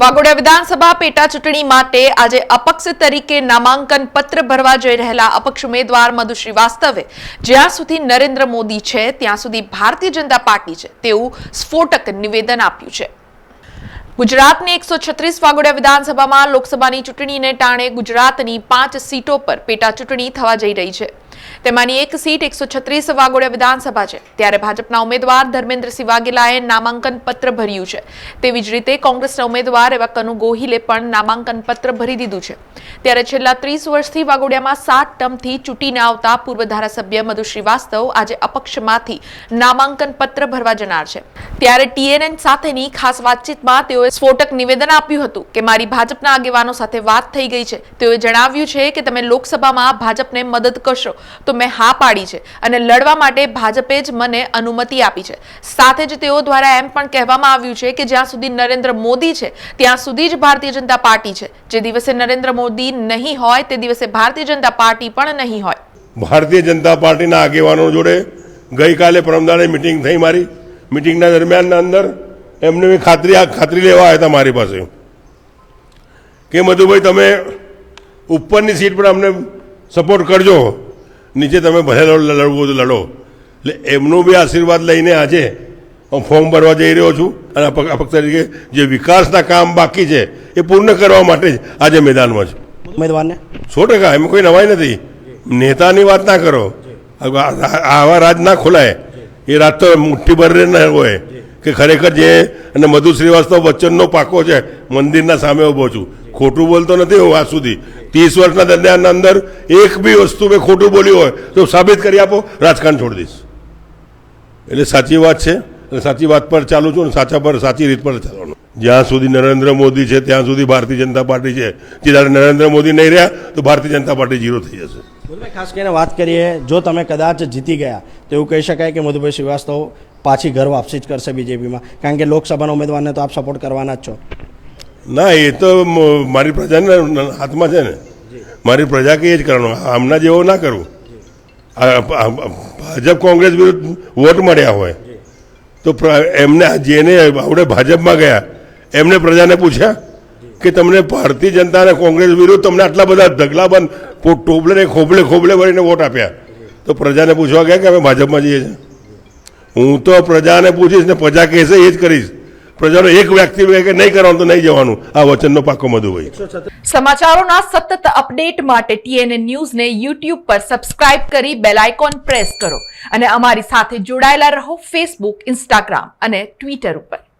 વાઘોડિયા વિધાનસભા પેટા ચૂંટણી માટે આજે અપક્ષ તરીકે નામાંકન પત્ર ભરવા જઈ રહેલા અપક્ષ ઉમેદવાર મધુ શ્રીવાસ્તવે જ્યાં સુધી નરેન્દ્ર મોદી છે, ત્યાં સુધી ભારતીય જનતા પાર્ટી છે, તેવું સ્ફોટક નિવેદન આપ્યું છે. ગુજરાતની એકસો છત્રીસ વાગોડિયા વિધાનસભામાં લોકસભાની ચૂંટણીને ટાણે ગુજરાતની પાંચ સીટો પર પેટા ચૂંટણી થવા જઈ રહી છે. તેમાંની એક સીટ એકસો છત્રીસ વાગોડિયા વિધાનસભા છે. ત્યારે ભાજપના ઉમેદવાર ધર્મેન્દ્રસિંહ વાઘેલાએ નામાંકન પત્ર ભર્યું છે. તેવી જ રીતે કોંગ્રેસના ઉમેદવાર એવા કનુ ગોહિલે પણ નામાંકન પત્ર ભરી દીધું છે. ત્યારે છેલ્લા ત્રીસ વર્ષથી વાઘોડિયામાં સાત ટર્મથી ચૂંટીને આવતા પૂર્વ ધારાસભ્ય મધુ શ્રીવાસ્તવ આજે અપક્ષમાંથી નામાંકન પત્ર ભરવા જનાર છે. ત્યારે ટીએનએન સાથેની ખાસ વાતચીતમાં તેઓએ સ્ફોટક નિવેદન આપ્યું હતું કે મારી ભાજપના આગેવાનો સાથે વાત થઈ ગઈ છે. તેઓએ જણાવ્યું છે કે તમે લોકસભામાં ભાજપને મદદ કરશો. તો મેં હા પાડી છે અને લડવા માટે ભાજપે જ મને અનુમતિ આપી છે. સાથે જ તેઓ દ્વારા એમ પણ કહેવામાં આવ્યું છે કે જ્યાં સુધી નરેન્દ્ર મોદી છે, ત્યાં સુધી જ ભારતીય જનતા પાર્ટી છે. જે દિવસે નરેન્દ્ર મોદી નહીં હોય, તે દિવસે ભારતીય જનતા પાર્ટી પણ નહીં હોય. ભારતીય જનતા પાર્ટીના આગેવાનો જોડે ગઈકાલે પરમદાડે મિટિંગ થઈ મારી. મિટિંગના દરમિયાનના અંદર એમને ખાતરી ખાતરી લેવા આવ્યા હતા મારી પાસે. કે મધુભાઈ, તમે ઉપરની સીટ પર અમને સપોર્ટ કરજો. નીચે તમે ભલે લડવો તો લડો. એટલે એમનો બી આશીર્વાદ લઈને આજે હું ફોર્મ ભરવા જઈ રહ્યો છું અને અપક્ષ તરીકે જે વિકાસના કામ બાકી છે એ પૂર્ણ કરવા માટે જ આજે મેદાનમાં છું. ઉમેદવારને? સો ટકા એમાં કોઈ નવાઈ નથી. નેતાની વાત ના કરો. આવા રાજ ના ખોલાય. એ રાત તો મુઠ્ઠી ભરે ન હોય. કે ખરેખર જે અને મધુ શ્રીવાસ્તવ વચ્ચનનો પાકો છે મંદિરના સામે ઊભો છું. ખોટું બોલતો નથી હું આજ સુધી. ત્રીસ વર્ષના ધંધાના અંદર એક બી વસ્તુ મેં ખોટું બોલ્યું હોય તો સાબિત કરી આપો રાજકારણ છોડી દઈશ એટલે સાચી વાત છે અને સાચી વાત પર ચાલુ છું અને સાચા પર સાચી રીત પર ચાલવાનું. જ્યાં સુધી નરેન્દ્ર મોદી છે ત્યાં સુધી ભારતીય જનતા પાર્ટી છે. જ્યારે નરેન્દ્ર મોદી નહીં રહ્યા તો ભારતીય જનતા પાર્ટી ઝીરો થઈ જશે. ખાસ કરીને વાત કરીએ જો તમે કદાચ જીતી ગયા તો એવું કહી શકાય કે મધુભાઈ શ્રીવાસ્તવ પાછી ઘર વાપસી જ કરશે બીજેપીમાં. કારણ કે લોકસભાના ઉમેદવારને તો આપ સપોર્ટ કરવાના જ છો. ના એ તો મારી પ્રજાના હાથમાં છે ને. મારી પ્રજા કે એ જ કરવાનું. આમના જેવો ના કરવું ભાજપ કોંગ્રેસ વિરુદ્ધ વોટ મળ્યા હોય, તો એમને જેને આપણે ભાજપમાં ગયા, એમને પ્રજાને પૂછ્યા કે તમને ભારતીય જનતા અને કોંગ્રેસ વિરુદ્ધ તમને આટલા બધા ઢગલાબંધ પો- ટોપલે ખોબલે ખોબલે ભરીને વોટ આપ્યા. તો પ્રજાને પૂછવા ગયા કે અમે ભાજપમાં જઈએ છીએ. હું તો પ્રજાને પૂછીશ ને પ્રજા કહેશે એ જ કરીશ. પ્રજાનો એક વ્યક્તિ કે નહીં કરવાનું તો નહીં જવાનું. આ વચનનો પાકો મધુ હોય. સમાચારોના સતત અપડેટ માટે ટીએનએ ન્યૂઝને યુટ્યુબ પર સબસ્ક્રાઇબ કરી બેલ આઇકોન પ્રેસ કરો અને અમારી સાથે જોડાયેલા રહો ફેસબુક ઇન્સ્ટાગ્રામ અને ટ્વિટર ઉપર.